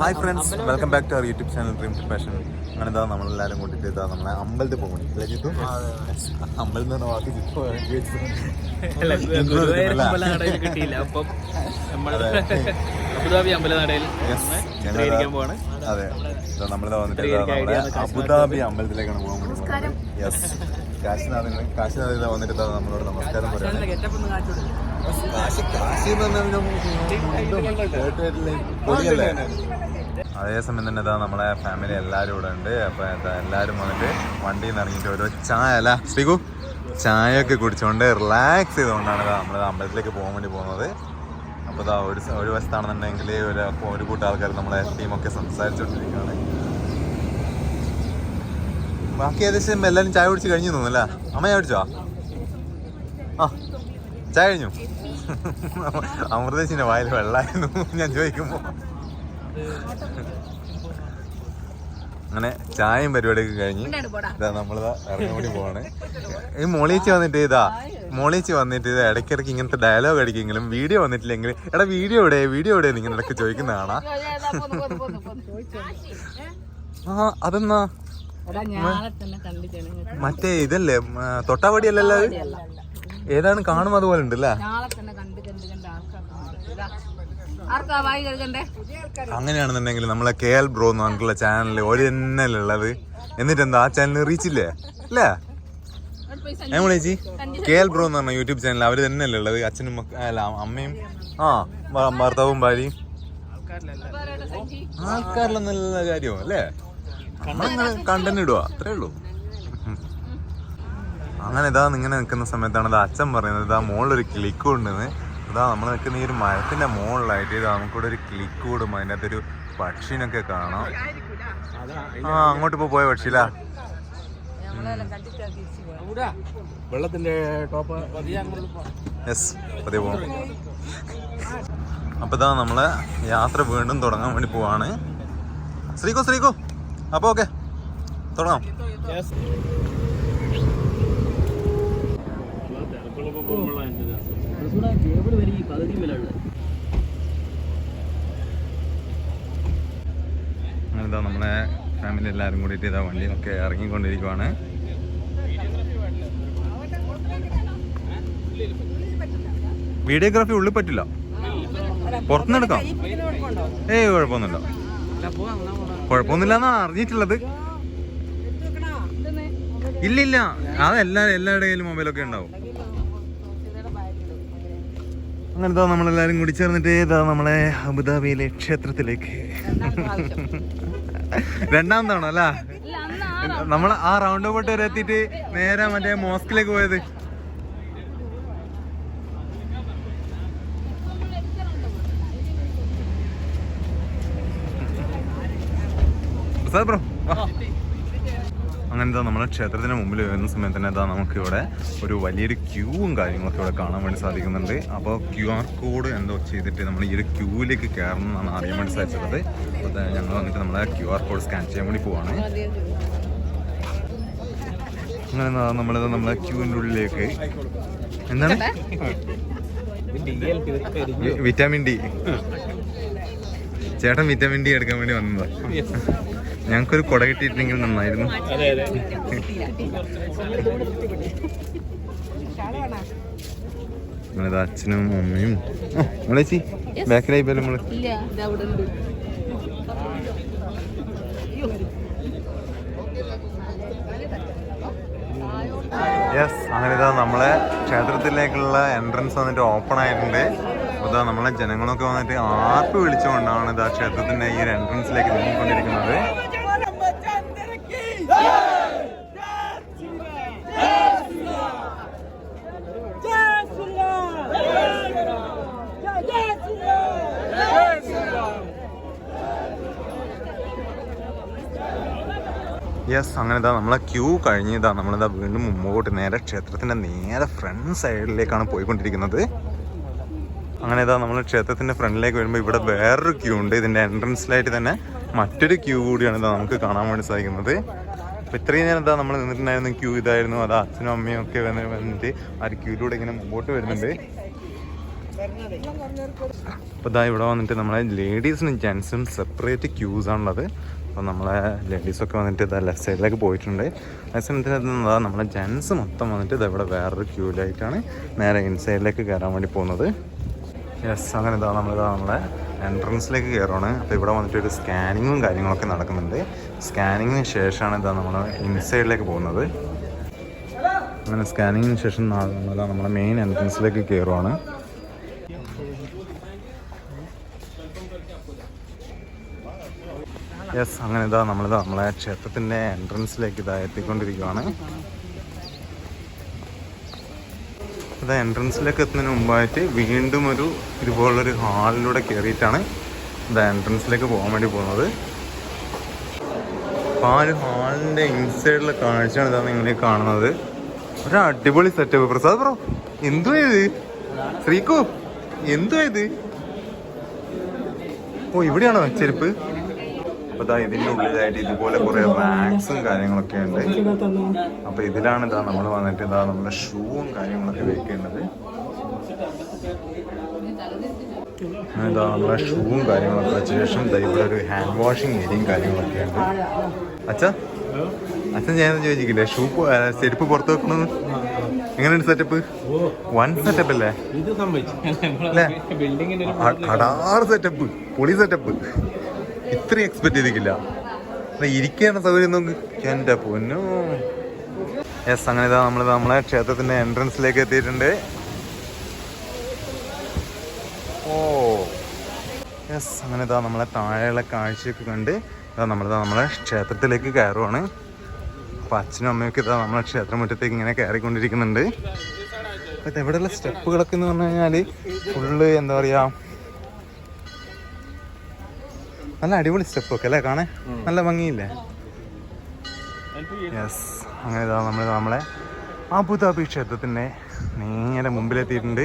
Hi friends welcome back to our YouTube channel dream to passion അങ്ങനെ എന്താ നമ്മളെല്ലാവരും കൂട്ടിയിട്ട് ഇതാ നമ്മളെ അമ്പലത്തിൽ പോകണം അല്ലേ ജിത്തു? അമ്പലം എന്ന് പറഞ്ഞ വാക്ക് ജിത്തു. അബുദാബി അമ്പലനടയിൽ അതെ. നമ്മളിതാ വന്നിട്ട് നമ്മുടെ അബുദാബി അമ്പലത്തിലേക്കാണ് പോകാൻ വേണ്ടി പോകുന്നത്. യെസ് കാശിനാഥിന് കാശിനാഥ് ഇതാ വന്നിട്ട് നമ്മളോട് നമസ്കാരം പറയാം അതേസമയം തന്നെ ഇതാ നമ്മളെ ഫാമിലി എല്ലാരും ഇവിടെ ഉണ്ട്. അപ്പൊ എല്ലാവരും വന്നിട്ട് വണ്ടിയിൽ നിന്ന് ഇറങ്ങിയിട്ട് ഓരോ ചായ അല്ല ശ്രീകു ചായ ഒക്കെ കുടിച്ചുകൊണ്ട് റിലാക്സ് ചെയ്തുകൊണ്ടാണ് നമ്മൾ അമ്പലത്തിലേക്ക് പോകാൻ വേണ്ടി പോകുന്നത്. അപ്പോൾ ഇതാ ഒരു ഒരു വശത്താണെന്നുണ്ടെങ്കിൽ ഒരു ഒരു കൂട്ടം ആൾക്കാർ നമ്മളെ ടീമൊക്കെ സംസാരിച്ചുകൊണ്ടിരിക്കുകയാണ് ബാക്കി ഏകദേശം എല്ലാവരും ചായ കുടിച്ച് കഴിഞ്ഞു തോന്നുന്നല്ലേ അമ്മ കുടിച്ചോ? ആ. ചായ കഴിഞ്ഞു? അമൃതേശിന്റെ വായിൽ വെള്ളമായിരുന്നു. ഞാൻ ചോദിക്കുമ്പോ. അങ്ങനെ ചായയും പരിപാടിയൊക്കെ കഴിഞ്ഞ് ഇതാ നമ്മളിതാ ഇറങ്ങി വേണ്ടി പോവാണ്. ഈ മോളീച്ചി വന്നിട്ട് ഇതാ മോളീച്ചി വന്നിട്ട് ഇത് ഇടയ്ക്കിടയ്ക്ക് ഇങ്ങനത്തെ ഡയലോഗ് അടിക്കെങ്കിലും വീഡിയോ വന്നിട്ടില്ലെങ്കിൽ എടാ വീഡിയോ എവിടെ? വീഡിയോ എവിടെ? ഇങ്ങനെ ഇടയ്ക്ക് ചോദിക്കുന്ന കാണാ. ആ അതെന്നാ? മറ്റേ ഇതല്ലേ തൊട്ടാവടിയല്ലല്ലോ തൊട്ടാവടി അല്ലല്ലോ അത്? ഏതാണ് കാണും അതുപോലെ വായി കഴുകണ്ടേ? അങ്ങനെയാണെന്നുണ്ടെങ്കിൽ നമ്മളെ കെ എൽ ബ്രോ എന്ന് പറഞ്ഞിട്ടുള്ള ചാനലിൽ ഒരു ഉള്ളത്? എന്നിട്ട് എന്താ ആ ചാനൽ റീച്ച് ഇല്ലേ? അല്ലേ? ഞാൻ വിളിച്ചി കെ എൽ ബ്രോ എന്ന് പറഞ്ഞ യൂട്യൂബ് ചാനൽ അവർ തന്നെയല്ലേ ഉള്ളത്? അച്ഛനും അല്ല അമ്മയും ആ ഭർത്താവും ഭാര്യയും. ആൾക്കാരിലൊന്നല്ല കാര്യം അല്ലേ? കണ്ടന്റ് ഇടുക അത്രേ ഉള്ളൂ. അങ്ങനെ ഇതാ ഇങ്ങനെ നിൽക്കുന്ന സമയത്താണ് ഇത് അച്ഛൻ പറയുന്നത് ഇതാ മുകളിലൊരു ക്ലിക്ക് ഉണ്ടെന്ന്. ഇതാ നമ്മൾ നിൽക്കുന്ന ഈ ഒരു മരത്തിന്റെ മുകളിലായിട്ട് ഇതാ നമുക്കിവിടെ ഒരു ക്ലിക്ക് കൂടും അതിന്റെ അകത്തൊരു പക്ഷീനൊക്കെ കാണാം. ആ അങ്ങോട്ട് ഇപ്പോൾ പോയ പക്ഷിയില്ല വെള്ളത്തിന്റെ ടോപ്പ് പതിയെ പോകാം അപ്പൊ ഇതാ നമ്മളെ യാത്ര വീണ്ടും തുടങ്ങാൻ വേണ്ടി പോവാണ്. ശ്രീകോ ശ്രീകോ. അപ്പൊ ഓക്കെ. തുടങ്ങാം. അങ്ങനെ ഇതാ നമ്മളെ ഫാമിലി എല്ലാവരും കൂടിയിട്ട് ഇതാ വണ്ടിയിലൊക്കെ ഇറങ്ങിക്കൊണ്ടിരിക്കുവാണ്. വീഡിയോഗ്രാഫി ഉള്ളിൽ പറ്റില്ല. പുറത്തുനിന്ന് എടുക്കാം ഏയ് കുഴപ്പമൊന്നുമില്ല. കുഴപ്പമൊന്നുമില്ല എന്നാ അറിഞ്ഞിട്ടുള്ളത്. ഇല്ലില്ല അതെല്ലാ എല്ലാവരുടെ കയ്യിലും മൊബൈലൊക്കെ ഉണ്ടാവും. അങ്ങനെ ഇതാ നമ്മളെല്ലാരും കൂടി ചേർന്നിട്ട് ഇതാ നമ്മളെ അബുദാബിയിലെ ക്ഷേത്രത്തിലേക്ക് രണ്ടാമതാണോ അല്ല നമ്മൾ ആ റൗണ്ട് പോട്ട് വരെ എത്തിയിട്ട് നേരെ മറ്റേ മോസ്കിലേക്ക് പോയത് ബ്രോ വാ. അങ്ങനെ എന്താ നമ്മളെ ക്ഷേത്രത്തിന് മുമ്പിൽ വരുന്ന സമയത്ത് തന്നെ എന്താ നമുക്കിവിടെ ഒരു വലിയൊരു ക്യൂവും കാര്യങ്ങളൊക്കെ ഇവിടെ കാണാൻ വേണ്ടി സാധിക്കുന്നുണ്ട്. അപ്പോൾ ക്യു ആർ കോഡ് എന്തോ ചെയ്തിട്ട് നമ്മൾ ഈ ഒരു ക്യൂവിലേക്ക് കയറണം എന്നാണ് അറിയാൻ വേണ്ടി സാധിച്ചത് അപ്പോൾ ഞങ്ങൾ വന്നിട്ട് നമ്മളെ ക്യു ആർ കോഡ് സ്കാൻ ചെയ്യാൻ വേണ്ടി പോവാണ്. അങ്ങനെ നമ്മളിത് നമ്മളെ ക്യൂവിന്റെ ഉള്ളിലേക്ക് എന്താണ്? Vitamin D. ചേട്ടൻ വിറ്റാമിൻ ഡി എടുക്കാൻ വേണ്ടി വന്നതാ. ഞങ്ങൾക്കൊരു കുട കിട്ടിയിട്ടുണ്ടെങ്കിൽ നന്നായിരുന്നു. അതെ അതെ. നമ്മളിത് അച്ഛനും അമ്മയും. നമ്മളേച്ചി ബാക്കിലായി പോലും നമ്മൾ ഇല്ല ഇത് അവിടെ ഉണ്ട്. യെസ് അങ്ങനെ ഇതാ നമ്മളെ ക്ഷേത്രത്തിലേക്കുള്ള എൻട്രൻസ് വന്നിട്ട് ഓപ്പൺ ആയിട്ടുണ്ട്. അപ്പോൾ ഇതാ നമ്മളെ ജനങ്ങളൊക്കെ വന്നിട്ട് ആർപ്പ് വിളിച്ചുകൊണ്ടാണ് ഇതാ ക്ഷേത്രത്തിന്റെ ഈ ഒരു എൻട്രൻസിലേക്ക് നീങ്ങിക്കൊണ്ടിരിക്കുന്നത്. യെസ് അങ്ങനെ ഇതാ നമ്മളെ ക്യൂ കഴിഞ്ഞ് ഇതാ നമ്മളിതാ വീണ്ടും മുമ്പോട്ട് നേരെ ക്ഷേത്രത്തിന്റെ നേരെ ഫ്രണ്ട് സൈഡിലേക്കാണ് പോയിക്കൊണ്ടിരിക്കുന്നത്. അങ്ങനെ ഇതാ നമ്മൾ ക്ഷേത്രത്തിന്റെ ഫ്രണ്ടിലേക്ക് വരുമ്പോൾ ഇവിടെ വേറൊരു ക്യൂ ഉണ്ട്. ഇതിന്റെ എൻട്രൻസിലായിട്ട് തന്നെ മറ്റൊരു ക്യൂ കൂടിയാണ് ഇതാ നമുക്ക് കാണാൻ വേണ്ടി സാധിക്കുന്നത്. അപ്പൊ ഇത്രയും നേരം എന്താ നമ്മൾ നിന്നിട്ടുണ്ടായിരുന്നു ക്യൂ ഇതായിരുന്നു. അത് അച്ഛനും അമ്മയും ഒക്കെ വന്ന് വന്നിട്ട് ആ ക്യൂയിലൂടെ ഇങ്ങനെ മുമ്പോട്ട് വരുന്നുണ്ട്. അപ്പോൾ ഇതാ ഇവിടെ വന്നിട്ട് നമ്മളെ ലേഡീസിനും ജെൻസിനും സെപ്പറേറ്റ് ക്യൂസ് ആണുള്ളത്. അപ്പോൾ നമ്മളെ ലേഡീസൊക്കെ വന്നിട്ട് ഇതാ ലെഫ്റ്റ് സൈഡിലേക്ക് പോയിട്ടുണ്ട്. അതേസമയത്ത് എന്താ നമ്മളെ ജെൻസ് മൊത്തം വന്നിട്ട് ഇതാ ഇവിടെ വേറൊരു ക്യൂലായിട്ടാണ് നേരെ ഇൻസൈഡിലേക്ക് കയറാൻ വേണ്ടി പോകുന്നത്. യെസ് അങ്ങനെ ഇതാ നമ്മളിതാ നമ്മളെ എൻട്രൻസിലേക്ക് കയറുകയാണ് അപ്പോൾ ഇവിടെ വന്നിട്ട് ഒരു സ്കാനിങ്ങും കാര്യങ്ങളൊക്കെ നടക്കുന്നുണ്ട്. സ്കാനിങ്ങിന് ശേഷമാണ് ഇതാ നമ്മൾ ഇൻസൈഡിലേക്ക് പോകുന്നത്. അങ്ങനെ സ്കാനിങ്ങിന് ശേഷം നമ്മളെ മെയിൻ എൻട്രൻസിലേക്ക് കയറുവാണ്. യെസ് അങ്ങനെ ഇതാ നമ്മളിതാ നമ്മളെ ക്ഷേത്രത്തിന്റെ എൻട്രൻസിലേക്ക് ഇതാ എത്തിക്കൊണ്ടിരിക്കുകയാണ് അതാ എൻട്രൻസിലേക്ക് എത്തുന്നതിന് മുമ്പായിട്ട് വീണ്ടും ഒരു ഇതുപോലൊരു ഹാളിലൂടെ കയറിയിട്ടാണ് ഇത് എൻട്രൻസിലേക്ക് പോകാൻ വേണ്ടി പോകുന്നത്. ആ ഒരു ഹാളിന്റെ ഇൻസൈഡിലെ കാഴ്ചയാണ് ഇതാ നിങ്ങൾ കാണുന്നത്. ഒരു അടിപൊളി സെറ്റപ്പ് പ്രസാദ് ബ്രോ എന്തുവാ ഇത്? ശ്രീകു എന്തുവാ ഇത്? ഓ ഇവിടെയാണോ ചെരുപ്പ്? അപ്പൊ ഇതാ ഇതിന്റെ ഉള്ളിലായിട്ട് ഇതുപോലെ കുറെ റാക്സും കാര്യങ്ങളൊക്കെ ഉണ്ട്. അപ്പൊ ഇതിലാണ് ഇതാ നമ്മൾ വന്നിട്ട് ഇതാ നമ്മുടെ ഷൂവും കാര്യങ്ങളൊക്കെ വെക്കേണ്ടത്. ഇതാ നമ്മുടെ ഷൂവും കാര്യങ്ങളൊക്കെ വെച്ച ശേഷം ഇവിടെ ഒരു ഹാൻഡ് വാഷിംഗ് ഏരിയയും കാര്യങ്ങളൊക്കെ ഉണ്ട്. അച്ഛ? അച്ഛൻ ഞാൻ ചോദിച്ചില്ലേ ഷൂ ചെരുപ്പ് പുറത്ത് വെക്കണമെന്ന് എങ്ങനെയുണ്ട് സെറ്റപ്പ് വൺ സെറ്റപ്പ് അല്ലേ? അല്ലേ? അടാറ് സെറ്റപ്പ് പൊളി സെറ്റപ്പ് ഇത്രയും എക്സ്പെക്ട് ചെയ്തിട്ടില്ല. ഇരിക്കേണ്ട സൗകര്യം നോക്ക്. എന്റെ പൊന്നു. യെസ് അങ്ങനെ ഇതാ നമ്മൾ നമ്മളെ ക്ഷേത്രത്തിന്റെ എൻട്രൻസിലേക്ക് എത്തിയിട്ടുണ്ട്. ഓ. യെസ് അങ്ങനെ ഇതാ നമ്മളെ താഴെയുള്ള കാഴ്ചയൊക്കെ കണ്ട് ഇതാ നമ്മളിതാ നമ്മളെ ക്ഷേത്രത്തിലേക്ക് കയറുവാണ്. അപ്പൊ അച്ഛനും അമ്മയൊക്കെ ഇതാ നമ്മളെ ക്ഷേത്രമുറ്റത്തേക്ക് ഇങ്ങനെ കയറിക്കൊണ്ടിരിക്കുന്നുണ്ട്. അപ്പൊ ഇത് ഇവിടെയുള്ള സ്റ്റെപ്പുകളൊക്കെ എന്ന് പറഞ്ഞു കഴിഞ്ഞാൽ ഫുള്ള് എന്താ പറയാ നല്ല അടിപൊളി സ്റ്റെപ്പ് ഒക്കെ അല്ലേ കാണേ നല്ല ഭംഗിയില്ലേ? യെസ് അങ്ങനെ ഇതാ നമ്മൾ നമ്മളെ ആപ്പുതാപ്പി ക്ഷേത്രത്തിന്റെ നേരെ മുമ്പിലെത്തിയിട്ടുണ്ട്.